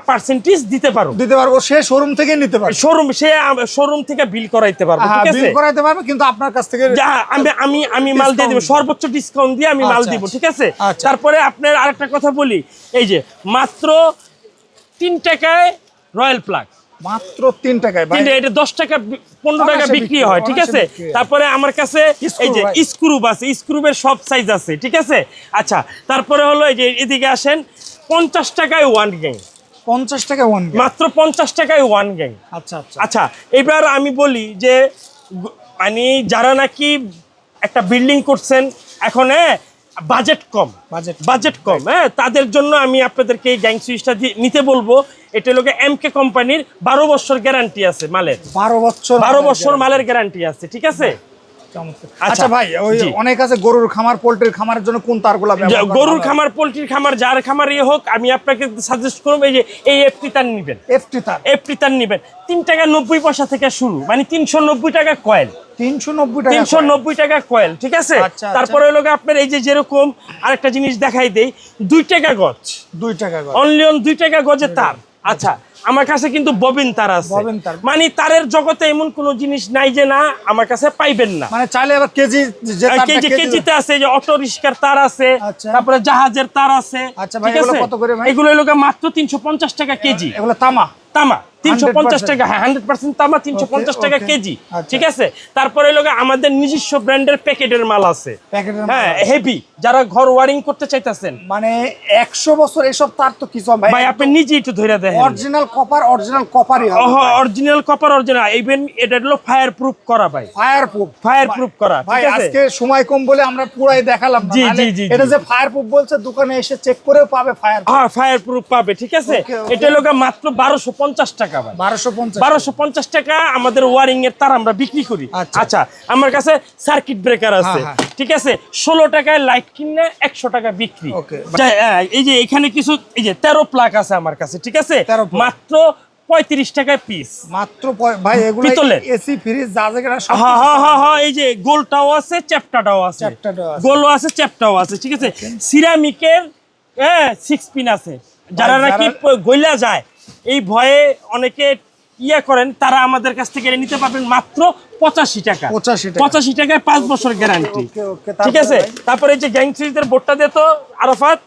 [SPEAKER 1] পার্সেন্টেজ দিতে পারব।
[SPEAKER 2] দিতে পারব সে শোরুম থেকে নিতে পারবে।
[SPEAKER 1] শোরুম সে শোরুম থেকে বিল করাইতে পারব
[SPEAKER 2] হ্যাঁ
[SPEAKER 1] ঠিক
[SPEAKER 2] বিল করাইতে পারবে কিন্তু আপনার কাছ থেকে
[SPEAKER 1] আমি আমি আমি মাল দিয়ে দিব সর্বোচ্চ ডিসকাউন্ট দিয়ে আমি মাল
[SPEAKER 2] আচ্ছা,
[SPEAKER 1] দিব
[SPEAKER 2] আচ্ছা।
[SPEAKER 1] ঠিক আছে?
[SPEAKER 2] আচ্ছা।
[SPEAKER 1] তারপরে আপনার আরেকটা কথা বলি এই যে মাত্র তিন টাকায় রয়্যাল প্লাগ
[SPEAKER 2] মাত্র তিন টাকায় ভাই।
[SPEAKER 1] এটা দশ টাকা পনেরো টাকা বিক্রি হয় ঠিক আছে? তারপরে আমার কাছে এই যে? স্ক্রুব আছে স্ক্রুবের সব সাইজ আছে ঠিক আছে? আচ্ছা তারপরে হলো এই যে এদিকে আসেন পঞ্চাশ টাকায় ওয়ান গ্যাং
[SPEAKER 2] পঞ্চাশ টাকা ওয়ান
[SPEAKER 1] মাত্র পঞ্চাশ টাকায় ওয়ান গ্যাং
[SPEAKER 2] আচ্ছা আচ্ছা।
[SPEAKER 1] আচ্ছা এবার আমি বলি যে মানে যারা নাকি একটা বিল্ডিং করছেন এখন হ্যাঁ বাজেট কম।
[SPEAKER 2] বাজেট
[SPEAKER 1] বাজেট কম হ্যাঁ তাদের জন্য আমি আপনাদেরকে এই গ্যাং সুইচটা নিতে বলব। এটা লোকে এম কে কোম্পানির বারো বছর গ্যারান্টি আছে মালের।
[SPEAKER 2] বারো বছর
[SPEAKER 1] বারো বছর মালের গ্যারান্টি আছে ঠিক আছে। আচ্ছা,
[SPEAKER 2] আচ্ছা ভাই ওই অনেক আছে গরুর খামার পোল্ট্রির খামারের জন্য কোন তারগুলো
[SPEAKER 1] গরুর খামার পোলট্রির খামার যার খামার ইয়ে হোক আমি আপনাকে সাজেস্ট করব এই যে এই এফটি তার নিবেন।
[SPEAKER 2] এফটি তার।
[SPEAKER 1] এফটি তার নিবেন। তিন টাকা নব্বই পয়সা থেকে শুরু মানে তিনশো নব্বই টাকা কয়েল
[SPEAKER 2] তিনশো নব্বই টাকা
[SPEAKER 1] তিনশো নব্বই টাকা কয়েল ঠিক আছে?
[SPEAKER 2] আচ্ছা,
[SPEAKER 1] তারপরে হলো আপনার এই যে যেরকম আরেকটা জিনিস দেখাই দেই দুই টাকা গজ।
[SPEAKER 2] দুই টাকা করে।
[SPEAKER 1] অনলি অন দুই টাকা গজে তার। আচ্ছা আমার কাছে কিন্তু ববিন তার আছে।
[SPEAKER 2] ববিন তার।
[SPEAKER 1] মানে তারের জগতে এমন কোনো জিনিস নাই যে না আমার কাছে পাইবেন না।
[SPEAKER 2] মানে চাইলে আবার কেজি
[SPEAKER 1] কেজি
[SPEAKER 2] কেজি-
[SPEAKER 1] কেজিতে আছে যে অটো রিক্সার তার আছে
[SPEAKER 2] আচ্ছা।
[SPEAKER 1] তারপরে জাহাজের তার আছে
[SPEAKER 2] আচ্ছা ভাই, এগুলো কত করে ভাই?
[SPEAKER 1] এগুলো হলো মাত্র তিনশো পঞ্চাশ টাকা কেজি।
[SPEAKER 2] এগুলো তামা?
[SPEAKER 1] তামা। তিনশো পঞ্চাশ
[SPEAKER 2] 100%
[SPEAKER 1] টাকা হ্যাঁ হান্ড্রেড পার্সেন্ট তামা তিনশো পঞ্চাশ টাকা কেজি
[SPEAKER 2] আচ্ছা।
[SPEAKER 1] ঠিক আছে? তারপরে লোক আমাদের নিজস্ব ব্র্যান্ডের প্যাকেটের মাল আছে। হ্যাঁ হেভি যারা ঘর ওয়ারিং করতে চাইতেছেন।
[SPEAKER 2] মানে একশো বছর এসব তার তো কিছু
[SPEAKER 1] ভাই আপনি নিজে একটু ধরে দেখেন।
[SPEAKER 2] অরিজিনাল কপার অরিজিনাল কপারই হবে
[SPEAKER 1] অরিজিনাল কপার অরিজিনাল ইভেন এটা হলো ফায়ার প্রুফ করা ভাই।
[SPEAKER 2] ফায়ার প্রুফ
[SPEAKER 1] ফায়ার প্রুফ করা
[SPEAKER 2] ভাই
[SPEAKER 1] ঠিক আছে?
[SPEAKER 2] আজকে সময় কম বলে আমরা পুরাই দেখালাম
[SPEAKER 1] জি, জি, জি,
[SPEAKER 2] এটা যে ফায়ার প্রুফ বলছে দোকানে এসে চেক করেও পাবে ফায়ার
[SPEAKER 1] হ্যাঁ ফায়ার প্রুফ পাবে ঠিক আছে. এটা লোক মাত্র বারোশো পঞ্চাশ টাকা। ভাই?
[SPEAKER 2] বারোশো পঞ্চাশ
[SPEAKER 1] টাকা। আমাদের ওয়ারিং এর তার আমরা বিক্রি করি।
[SPEAKER 2] আচ্ছা।
[SPEAKER 1] আচ্ছা আমার কাছে সার্কিট ব্রেকার আছে
[SPEAKER 2] হ্যাঁ,
[SPEAKER 1] ঠিক আছে? ষোলো টাকায় লাইট কিনলে একশো টাকা বিক্রি।
[SPEAKER 2] Okay.
[SPEAKER 1] যা, আহ, এই যে এখানে কিছু এই যে তেরো প্লাগ আছে আমার কাছে ঠিক আছে? মাত্র পঁয়ত্রিশ টাকায় পিস
[SPEAKER 2] মাত্র ভাই এগুলো
[SPEAKER 1] পিতলের।
[SPEAKER 2] এসি ফ্রিজ যা যেগুলো
[SPEAKER 1] হ্যাঁ হ্যাঁ হ্যাঁ হ্যাঁ এই যে গোলটাও আছে চ্যাপটাটাও আছে। গোলও আছে চ্যাপটাও আছে ঠিক আছে? সিরামিকের হ্যাঁ সিক্স পিন আছে। যারা
[SPEAKER 2] যারা-
[SPEAKER 1] নাকি গইলা যায় এই ভয়ে অনেকে ইয়ে করেন তারা আমাদের কাছ থেকে নিতে পারবেন মাত্র পঁচাশি টাকা।
[SPEAKER 2] 85
[SPEAKER 1] পঁচাশি টাকায় পাঁচ বছর গ্যারান্টি ঠিক আছে? তারপরে এই যে গ্যাং সুইচের বোর্ডটা দে তো আরাফাত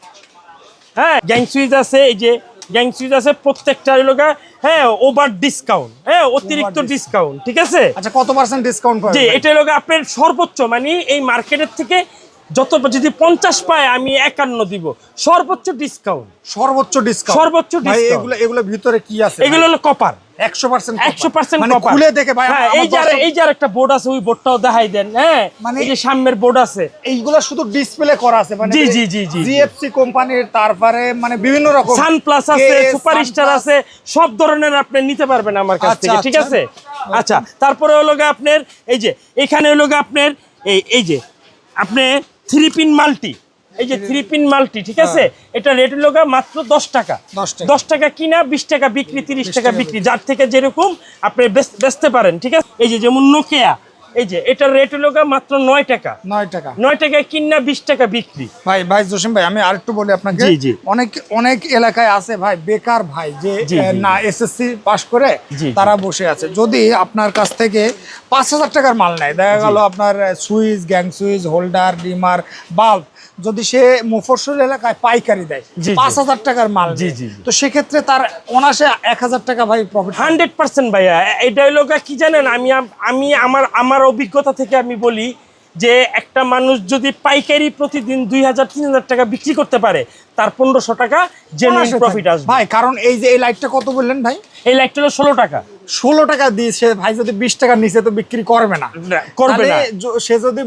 [SPEAKER 1] হ্যাঁ গ্যাং সুইচ আছে এই যে গ্যাং সুইচ আছে প্রত্যেকটা গা, হ্যাঁ ওভার ডিসকাউন্ট হ্যাঁ অতিরিক্ত ডিসকাউন্ট ঠিক আছে?
[SPEAKER 2] আচ্ছা কত পার্সেন্ট ডিসকাউন্ট
[SPEAKER 1] এটা গা আপনার সর্বোচ্চ মানে এই মার্কেটের থেকে যত যদি পঞ্চাশ পায় আমি একান্ন দিব। সর্বোচ্চ ডিসকাউন্ট
[SPEAKER 2] সর্বোচ্চ ডিসকাউন্ট
[SPEAKER 1] সর্বোচ্চ।
[SPEAKER 2] এগুলো এগুলো ভিতরে কি আছে
[SPEAKER 1] এগুলো হলো কপার
[SPEAKER 2] একশো পার্সেন্ট
[SPEAKER 1] একশো পার্সেন্ট
[SPEAKER 2] মানে খুলে দেখে ভাই
[SPEAKER 1] হ্যাঁ এই যে এই একটা বোর্ড আছে ওই বোর্ডটাও দেখাই দেন হ্যাঁ?
[SPEAKER 2] মানে-
[SPEAKER 1] এই যে সামনের বোর্ড আছে।
[SPEAKER 2] এইগুলো শুধু ডিসপ্লে করা আছে মানে
[SPEAKER 1] জি, জি, জি, জি, জি।
[SPEAKER 2] জিএফসি কোম্পানির তারপরে মানে বিভিন্ন রকম
[SPEAKER 1] সান প্লাস আছে আছে সব ধরনের আপনি নিতে পারবেন আমার কাছ
[SPEAKER 2] আচ্ছা,
[SPEAKER 1] থেকে ঠিক
[SPEAKER 2] আচ্ছা।
[SPEAKER 1] আছে? আচ্ছা তারপরে হলো আপনার এই যে এখানে হলো আপনার এই এই যে আপনি থ্রি পিন মাল্টি। এই যে থ্রি পিন মাল্টি ঠিক আছে? এটা রেট হলো মাত্র দশ টাকা। দশ টাকা। কিনা বিশ টাকা বিক্রি তিরিশ টাকা বিক্রি। যার থেকে যেরকম আপনি বেচ- বেচতে পারেন ঠিক আছে? এই যে যেমন নোকিয়া এই যে এটার রেট হলো মাত্র নয় টাকা।
[SPEAKER 2] নয় টাকা।
[SPEAKER 1] নয় টাকায় কিনা বিশ টাকা বিক্রি।
[SPEAKER 2] ভাই ভাই জসিম ভাই আমি আরেকটু বলি আপনাকে।
[SPEAKER 1] জি, জি।
[SPEAKER 2] অনেক অনেক এলাকায় আছে ভাই বেকার ভাই যে না এসএসসি পাশ করে তারা বসে আছে। যদি আপনার কাছ থেকে পাঁচ হাজার টাকার মাল নেয় দেখা গেল আপনার switch gang switch holder dimmer bulb যদি সে মুফরসল এলাকায় পাইকারি দেয়। পাঁচ হাজার টাকার মাল
[SPEAKER 1] জি, জি।
[SPEAKER 2] তো সেক্ষেত্রে তার অনাসে এক হাজার টাকা ভাই প্রফিট
[SPEAKER 1] হান্ড্রেড পার্সেন্ট ভাইয়া। এটা হলো কি জানেন আমি আমি আমার আমার অভিজ্ঞতা থেকে আমি বলি যে একটা মানুষ যদি পাইকারি প্রতিদিন দুই হাজার তিন হাজার টাকা বিক্রি করতে পারে তার পনেরোশো টাকা জেনুইন প্রফিট আসবে।
[SPEAKER 2] ভাই কারণ এই যে এই লাইটটা কত বললেন ভাই?
[SPEAKER 1] এই লাইটটা হলো ষোলো টাকা।
[SPEAKER 2] ষোলো টাকা দিয়েছে ভাই যদি বিশ টাকার নিচে তো বিক্রি করবে না।
[SPEAKER 1] করবে না।
[SPEAKER 2] সে যদি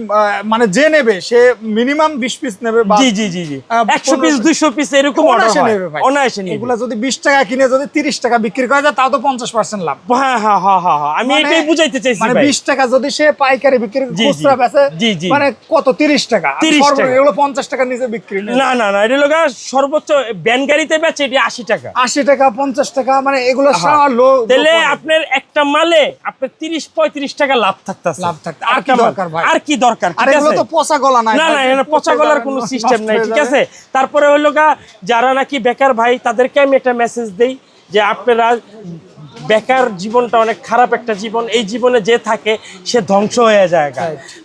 [SPEAKER 2] মানে যে নেবে সে মিনিমাম বিশ পিস নেবে
[SPEAKER 1] জি জি জি জি। একশো পিস দুইশো পিস এরকম
[SPEAKER 2] অনায়াসে নেবে ভাই।
[SPEAKER 1] অনায়াসে
[SPEAKER 2] এগুলা যদি বিশ টাকা কিনে যদি তিরিশ টাকা বিক্রি করা যায় তাও তো পঞ্চাশ পার্সেন্ট লাভ।
[SPEAKER 1] হ্যাঁ হ্যাঁ হ্যাঁ হ্যাঁ হ্যাঁ। আমি
[SPEAKER 2] মানে-
[SPEAKER 1] এটাই বুঝাইতে চাইছি
[SPEAKER 2] মানে বিশ টাকা যদি সে পাইকারি বিক্রি খুচরা। বেচে। মানে কত? তিরিশ টাকা। আর
[SPEAKER 1] 30
[SPEAKER 2] সর্বনিম্ন
[SPEAKER 1] টাকা।
[SPEAKER 2] এগুলো পঞ্চাশ টাকার নিচে বিক্রি
[SPEAKER 1] না না না এটা গা সর্বোচ্চ ব্যান গাড়িতে বেচে এটি আশি টাকা।
[SPEAKER 2] আশি টাকা পঞ্চাশ টাকা মানে এগুলো
[SPEAKER 1] হ্যাঁ।
[SPEAKER 2] লো
[SPEAKER 1] তাহলে আপনার একটা মালে আপনার তিরিশ পঁয়ত্রিশ টাকা লাভ থাকতেছে।
[SPEAKER 2] লাভ থাকতে- আর কি দরকার ভাই?
[SPEAKER 1] আর কি দরকার
[SPEAKER 2] এগুলো তো পচা গলা নাই
[SPEAKER 1] না না। পচা গলার কোনো সিস্টেম নাই ঠিক আছে? তারপরে হলো গা যারা নাকি বেকার ভাই তাদেরকে আমি একটা মেসেজ দেই যে আপনারা বেকার জীবনটা অনেক খারাপ একটা জীবন। এই জীবনে যে থাকে সে ধ্বংস হয়ে যায়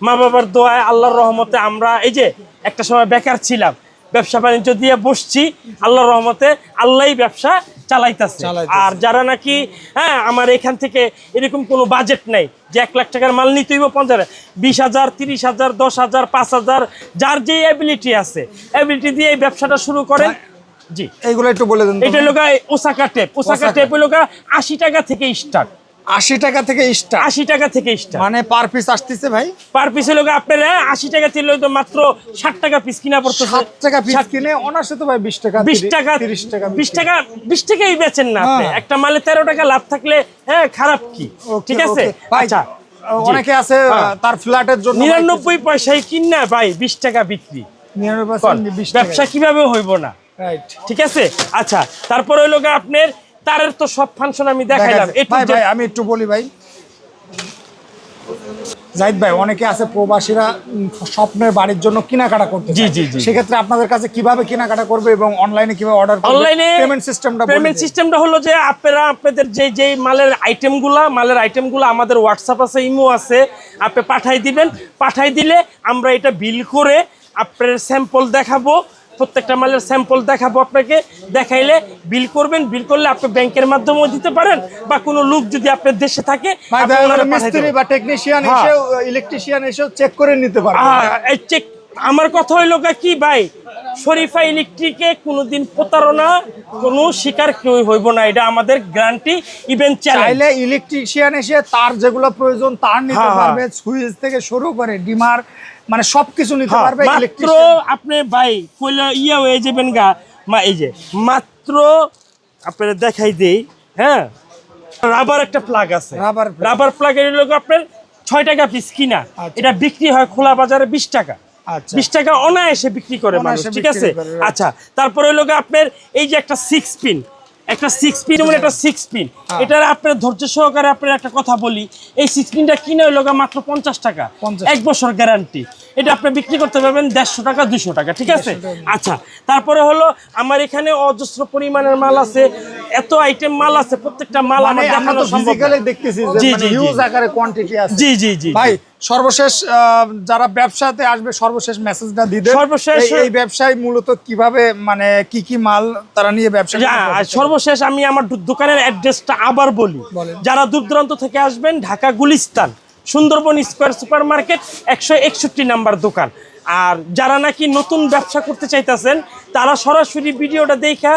[SPEAKER 1] মা বাবার দোয়ায় আল্লাহর রহমতে আমরা এই যে একটা সময় বেকার ছিলাম ব্যবসা বাণিজ্য দিয়ে বসছি আল্লাহর রহমতে আল্লাহই ব্যবসা চালাইতেছে। আর যারা নাকি হ্যাঁ আমার এখান থেকে এরকম কোনো বাজেট নাই যে এক লাখ টাকার মাল নিতে হইব পঞ্চাশ বিশ হাজার তিরিশ হাজার দশ হাজার পাঁচ হাজার যার যে অ্যাবিলিটি আছে অ্যাবিলিটি দিয়ে এই ব্যবসাটা শুরু করেন জি
[SPEAKER 2] এইগুলো একটু বলে দেন।
[SPEAKER 1] এটা লোকা Osaka tape Osaka
[SPEAKER 2] Osaka.
[SPEAKER 1] Tape লোকা আশি টাকা থেকে স্টার্ট
[SPEAKER 2] আশি টাকা থেকে স্টার্ট
[SPEAKER 1] আশি টাকা থেকে স্টার্ট
[SPEAKER 2] মানে পার পিস আসতেছে ভাই?
[SPEAKER 1] পার পিসে লোক আপনার হ্যাঁ, আশি টাকা থেকে তো মাত্র ষাট টাকা পিস কিনা পড়তো
[SPEAKER 2] সাত টাকা পিস কিনে অনার্সে তো ভাই বিশ টাকা
[SPEAKER 1] বিশ টাকা
[SPEAKER 2] তিরিশ টাকা
[SPEAKER 1] বিশ টাকা বিশ টাকাই বেচেন না আপনি।
[SPEAKER 2] হ্যাঁ।
[SPEAKER 1] একটা মালে তেরো টাকা লাভ থাকলে হ্যাঁ খারাপ কি? ঠিক আছে? আচ্ছা।
[SPEAKER 2] অনেকে আছে
[SPEAKER 1] হ্যাঁ।
[SPEAKER 2] তার ফ্ল্যাটের জন্য
[SPEAKER 1] নিরানব্বই পয়সায় কিনা ভাই বিশ টাকা বিক্রি। ব্যবসা কীভাবে হইব না? ঠিক আছে? আচ্ছা তারপরে হইল আপনার তারের তো সব ফাংশন আমি দেখাইলাম।
[SPEAKER 2] ভাই আমি একটু বলি ভাই। জাহিদ ভাই অনেকে আছে প্রবাসীরা স্বপ্নের বাড়ির জন্য কেনাকাটা করতে
[SPEAKER 1] জি, জি, জি।
[SPEAKER 2] সেক্ষেত্রে আপনাদের কাছে কীভাবে কেনাকাটা করবে এবং অনলাইনে কীভাবে অর্ডার
[SPEAKER 1] অনলাইনে
[SPEAKER 2] পেমেন্ট সিস্টেমটা
[SPEAKER 1] পেমেন্ট সিস্টেমটা হলো যে আপনারা আপনাদের যে যে মালের আইটেমগুলা মালের আইটেমগুলো আমাদের হোয়াটসঅ্যাপ আছে ইমো আছে আপনি পাঠাই দিবেন। পাঠাই দিলে আমরা এটা বিল করে আপনার স্যাম্পল দেখাবো। প্রত্যেকটা মালের স্যাম্পল দেখাবো আপনাকে দেখাইলে বিল করবেন বিল করলে আপনি ব্যাংকের মাধ্যমেও দিতে পারেন বা কোনো লোক যদি আপনার দেশে থাকে
[SPEAKER 2] মিস্ত্রি বা টেকনিশিয়ান
[SPEAKER 1] হ্যাঁ।
[SPEAKER 2] এসেও ইলেকট্রিশিয়ান এসেও চেক করে নিতে
[SPEAKER 1] চেক আমার কথা হইল কি ভাই শরীফা ইলেকট্রিকে কোনোদিন প্রতারণা কোনো শিকার কেউ হইব না এটা আমাদের গ্যারান্টি ইভেন
[SPEAKER 2] চাইলে ইলেকট্রিশিয়ান এসে তার যেগুলো প্রয়োজন তার নিতে
[SPEAKER 1] হ্যাঁ, হ্যাঁ।
[SPEAKER 2] পারবে সুইচ থেকে শুরু করে ডিমার মানে সবকিছু নিতে
[SPEAKER 1] হ্যাঁ,
[SPEAKER 2] পারবে
[SPEAKER 1] মাত্র আপনি ভাই কইলে ইয়ে হয়ে যাবেন গা মা এই যে মাত্র আপনার দেখাই দেই হ্যাঁ? রাবার একটা প্লাগ আছে।
[SPEAKER 2] রাবার।
[SPEAKER 1] রাবার প্লাগের লোক আপনার ছয় টাকা পিস কিনা।
[SPEAKER 2] আচ্ছা।
[SPEAKER 1] এটা বিক্রি হয় খোলা বাজারে বিশ টাকা।
[SPEAKER 2] আচ্ছা।
[SPEAKER 1] বিশ টাকা অনায়াসে বিক্রি করে মানুষ ঠিক আছে? আচ্ছা তারপরে হলো গিয়ে আপনার এই যে একটা সিক্স পিন একটা সিক্স পিন যেমন একটা সিক্স পিন
[SPEAKER 2] হ্যাঁ।
[SPEAKER 1] এটার আপনার ধৈর্য সহকারে আপনার একটা কথা বলি এই সিক্স পিনটা কিনে হলো মাত্র পঞ্চাশ টাকা। এক বছর গ্যারান্টি এটা আপনি বিক্রি করতে পারবেন দেড়শো টাকা দুশো টাকা ঠিক আছে? আচ্ছা তারপরে হলো আমার এখানে অজস্র পরিমাণের মাল আছে এত আইটেম মাল আছে প্রত্যেকটা মাল
[SPEAKER 2] মানে
[SPEAKER 1] আমার দেখানো সম্ভব
[SPEAKER 2] দেখতেছি
[SPEAKER 1] জি,
[SPEAKER 2] মানে
[SPEAKER 1] জি, জি জি জি।
[SPEAKER 2] ভাই সর্বশেষ যারা ব্যবসাতে আসবে সর্বশেষ মেসেজটা দিতে
[SPEAKER 1] সর্বশেষ-
[SPEAKER 2] এই- ব্যবসায় মূলত কীভাবে মানে কি কি মাল তারা নিয়ে ব্যবসা
[SPEAKER 1] আর সর্বশেষ আমি আমার দোকানের অ্যাড্রেসটা আবার বলি। যারা দূর দূরান্ত থেকে আসবেন Dhaka Gulistan Sundarban square super market একশো একষট্টি নাম্বার দোকান। আর যারা নাকি নতুন ব্যবসা করতে চাইতেছেন তারা সরাসরি ভিডিওটা দেখা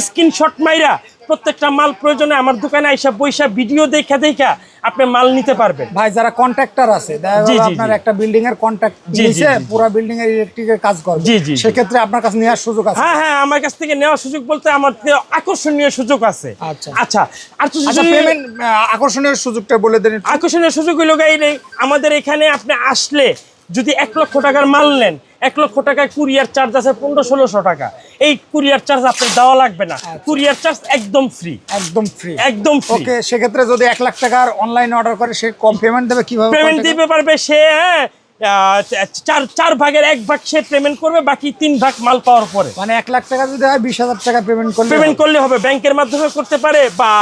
[SPEAKER 1] স্ক্রিনশট মাইরা প্রত্যেকটা মাল প্রয়োজনে আমার দোকানে আইসা বৈশা ভিডিও দেখা দেখা আপনি মাল নিতে পারবেন
[SPEAKER 2] ভাই যারা কন্ট্রাক্টর আছে আপনার একটা বিল্ডিং এর কন্ট্রাক্ট নিছে। পুরো বিল্ডিং এর ইলেকট্রিকের কাজ করবে
[SPEAKER 1] জি, জি।
[SPEAKER 2] সেক্ষেত্রে আপনার কাছে নেওয়ার সুযোগ আছে
[SPEAKER 1] হ্যাঁ হ্যাঁ আমার কাছ থেকে নেওয়ার সুযোগ বলতে আমার আকর্ষণীয় সুযোগ আছে
[SPEAKER 2] আচ্ছা।
[SPEAKER 1] আচ্ছা আর তো
[SPEAKER 2] আচ্ছা পেমেন্ট আকর্ষণীয় সুযোগটা বলে দেন
[SPEAKER 1] আকর্ষণীয় সুযোগ হইল গাইলে আমাদের এখানে আপনি আসলে যদি এক লক্ষ টাকার মাল নেন এক লক্ষ টাকায় কুরিয়ার চার্জ আছে পনেরো ষোলোশো টাকা। এই কুরিয়ার চার্জ আপনার দেওয়া লাগবে না। কুরিয়ার চার্জ একদম ফ্রি
[SPEAKER 2] একদম ফ্রি
[SPEAKER 1] একদম
[SPEAKER 2] ওকে সেক্ষেত্রে যদি এক লাখ টাকার অনলাইন অর্ডার করে সে কম পেমেন্ট দেবে কীভাবে
[SPEAKER 1] পেমেন্ট দিতে পারবে সে হ্যাঁ চার চার ভাগের এক ভাগ সে পেমেন্ট করবে বাকি তিন ভাগ মাল পাওয়ার পরে।
[SPEAKER 2] মানে এক লাখ টাকা যদি হয় বিশ হাজার টাকা পেমেন্ট করলে
[SPEAKER 1] পেমেন্ট করলে হবে। ব্যাংকের মাধ্যমে করতে পারে বা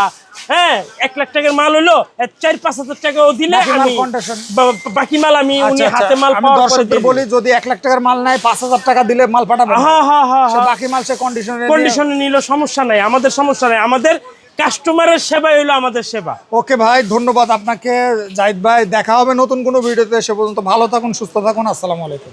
[SPEAKER 1] হ্যাঁ এক লাখ টাকার মাল হইল চার পাঁচ হাজার টাকাও দিলে
[SPEAKER 2] বাকি মাল
[SPEAKER 1] আমি বাকি মাল আমি উনি
[SPEAKER 2] আচ্ছা, আচ্ছা,
[SPEAKER 1] হাতে মাল পাওয়ার পরে
[SPEAKER 2] দর্শকদের বলি যদি এক লাখ টাকার মাল নেয় পাঁচ হাজার টাকা দিলে মাল পাঠাবে
[SPEAKER 1] হ্যাঁ হ্যাঁ হ্যাঁ হ্যাঁ।
[SPEAKER 2] বাকি মাল সে কন্ডিশনে
[SPEAKER 1] কন্ডিশনে নিল সমস্যা নাই আমাদের সমস্যা নাই। আমাদের কাস্টমারের সেবা হইল আমাদের সেবা।
[SPEAKER 2] ওকে ভাই ধন্যবাদ আপনাকে। জাহিদ ভাই দেখা হবে নতুন কোনো ভিডিওতে। সে পর্যন্ত ভালো থাকুন সুস্থ থাকুন। আসসালামু আলাইকুম।